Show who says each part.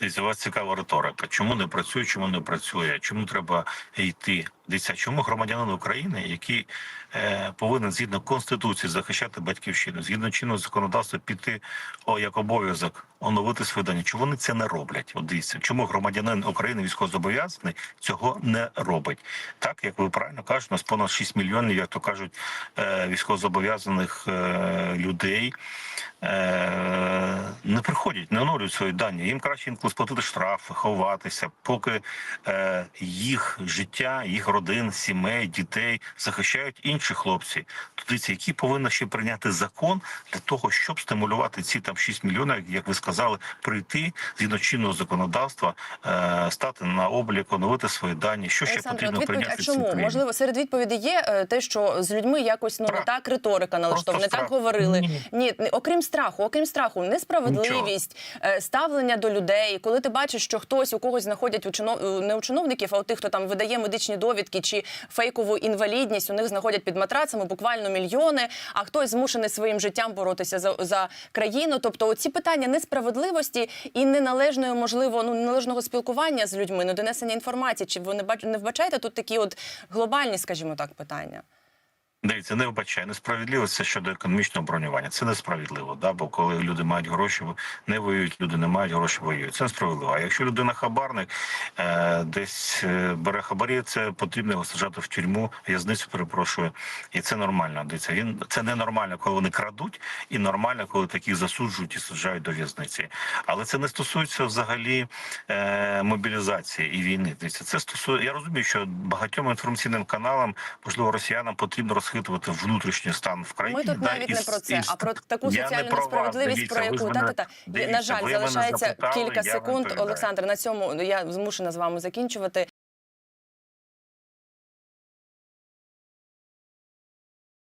Speaker 1: Дивіться, у вас цікава риторика. Чому не працює, чому не працює? Чому треба йти? Дивіться, чому громадянин України, який е, повинен згідно конституції захищати батьківщину, згідно чинного законодавства піти о як обов'язок оновити свої дані? Чому вони це не роблять? От дивіться, чому громадянин України військовозобов'язаний цього не робить? Так як ви правильно кажете, у нас понад 6 мільйонів, як то кажуть, е, військовозобов'язаних е, людей. Е, не приходять, не оновлюють свої дані. Їм краще інколи сплатити штрафи, ховатися, поки е, їх життя, їх родин, сімей, дітей захищають інші хлопці. Дивіться, які повинні ще прийняти закон для того, щоб стимулювати ці там 6 мільйонів, як ви сказали, прийти згідно чинного законодавства, е, стати на облік, оновити свої дані. Що ще
Speaker 2: Олександре,
Speaker 1: потрібно прийняти
Speaker 2: а чому? Можливо, серед відповідей є е, те, що з людьми якось ну не так риторика налаштована, не так говорили.
Speaker 1: Ні.
Speaker 2: Ні, не- окрім страху, окрім страху, несправедливість, е, ставлення до людей. Коли ти бачиш, що хтось у когось знаходять у чинов... е, не у чиновників, а у тих, хто там видає медичні довідки чи фейкову інвалідність, у них знаходять під матрацами буквально мільйони, а хтось змушений своїм життям боротися за, за країну. Тобто, оці питання несправедливості і неналежної, можливо, ну неналежного спілкування з людьми, ну донесення інформації. Чи ви не бач... не вбачаєте тут такі от глобальні, скажімо так, питання?
Speaker 1: Дивіться, не вбачає несправедливість це щодо економічного бронювання. Це несправедливо, да? бо коли люди мають гроші, не воюють, люди не мають гроші, воюють. Це несправедливо. А якщо людина хабарник е, десь е, бере хабарі, це потрібно його саджати в тюрму, в'язницю перепрошую, і це нормально. Дивіться, він це ненормально, коли вони крадуть, і нормально, коли таких засуджують і саджають до в'язниці. Але це не стосується взагалі е, мобілізації і війни. Дивіться, це стосує. Я розумію, що багатьом інформаційним каналам, можливо, росіянам потрібно розхитувати внутрішній стан в країні.
Speaker 2: Ми тут
Speaker 1: да,
Speaker 2: навіть
Speaker 1: і
Speaker 2: не про це,
Speaker 1: і
Speaker 2: а про таку соціальну несправедливість, про яку
Speaker 1: мене-
Speaker 2: та та та
Speaker 1: дивіться,
Speaker 2: на жаль залишається
Speaker 1: запитали,
Speaker 2: кілька секунд. Олександр, на цьому я змушена з вами закінчувати.